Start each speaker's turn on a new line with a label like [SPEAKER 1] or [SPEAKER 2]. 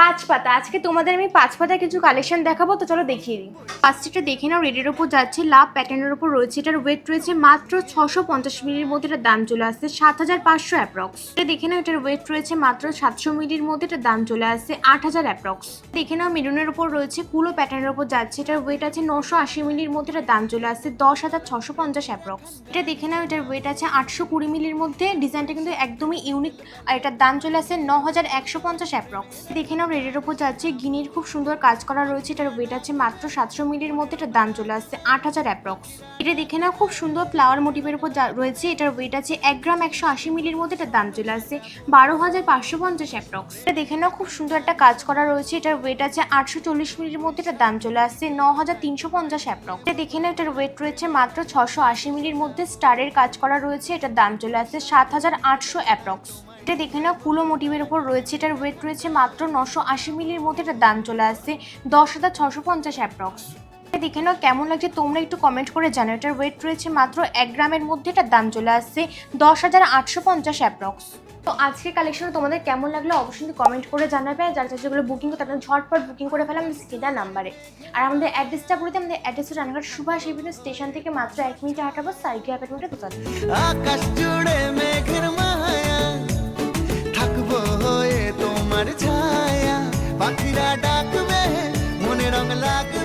[SPEAKER 1] পাঁচ পাতা। আজকে তোমাদের আমি পাঁচ পাতা কিছু কালেকশন দেখাবো, তো চলো দেখিয়ে দিই। ফার্স্টটা দেখে নাও রেডের ওপর যাচ্ছে লাভ প্যাটার্নের ওপর রয়েছে, এটার ওয়েট রয়েছে মাত্র ছশো পঞ্চাশ মিলির মধ্যে এটার দাম চলে আসছে সাত হাজার পাঁচশো অ্যাপ্রক্স এটা দেখে নাও, এটার ওয়েট রয়েছে মাত্র সাতশো মিলির মধ্যে এটার দাম চলে আসছে আট হাজার অ্যাপ্রক্স দেখে নাও, মেরুনের ওপর রয়েছে কুলো প্যাটার্নের ওপর যাচ্ছে, এটার ওয়েট আছে নশো আশি মিলির মধ্যে এটার দাম চলে আসছে দশ হাজার ছশো পঞ্চাশ অ্যাপ্রক্স এটা দেখে নাও, এটার ওয়েট আছে আটশো কুড়ি মিলির মধ্যে ডিজাইনটা কিন্তু একদমই ইউনিক আর এটার দাম চলে আসছে ন হাজার একশো পঞ্চাশ অ্যাপ্রক্স দেখে নাও রেডের ওপর যাচ্ছে, গিনির খুব সুন্দর কাজ করা রয়েছে, এটার ওয়েট আছে মাত্র সাতশো মিলির মধ্যে, এটার দাম চলে আসছে আট হাজার অ্যাপ্রক্স এটা দেখে নাও, খুব সুন্দর ফ্লাওয়ার মোটিভের উপর যা- রয়েছে, এটার ওয়েট আছে এক গ্রাম একশো আশি মিলির মধ্যে, এটার দাম চলে আসছে বারো হাজার পাঁচশো পঞ্চাশ অ্যাপ্রক্স এটা দেখে নাও, খুব সুন্দর একটা কাজ করা রয়েছে, এটার ওয়েট আছে আটশো চল্লিশ মিলির মধ্যে, এটার দাম চলে আসছে ন হাজার তিনশো পঞ্চাশ অ্যাপ্রক্স এটা দেখে নাও, এটার ওয়েট রয়েছে মাত্র ছশো আশি মিলির মধ্যে স্টারের কাজ করা রয়েছে, এটার দাম চলে আসছে সাত হাজার আটশো অ্যাপ্রক্স এটা দেখে নাও, কুলো মোটিভের ওপর রয়েছে, এটার ওয়েট রয়েছে মাত্র নশো আশি মিলির মধ্যে এটার দাম চলে আসছে দশ হাজার ছশো পঞ্চাশ অ্যাপ্রক্স দেখে নাও, কেমন লাগছে তোমরা একটু কমেন্ট করে জানো এটার ওয়েট রয়েছে মাত্র এক গ্রামের মধ্যে এটার দাম চলে আসছে দশ হাজার আটশো পঞ্চাশ অ্যাপ্রক্স তো আজকে কালেকশন তোমাদের কেমন লাগল অবশ্যই কমেন্ট করে জানাবে, আর যারা যেগুলো বুকিং করতে তারা ঝটপট বুকিং করে ফেলাম স্ক্রিনার নাম্বারে আর আমাদের অ্যাড্রেসটা বলতে আমাদের অ্যাড্রেসটা রানাঘাট সুভাষ এভিনিউ স্টেশন থেকে মাত্র এক মিনিটে হাঁটাবো, সাইকেল অ্যাপার্টমেন্টে দোকান
[SPEAKER 2] me like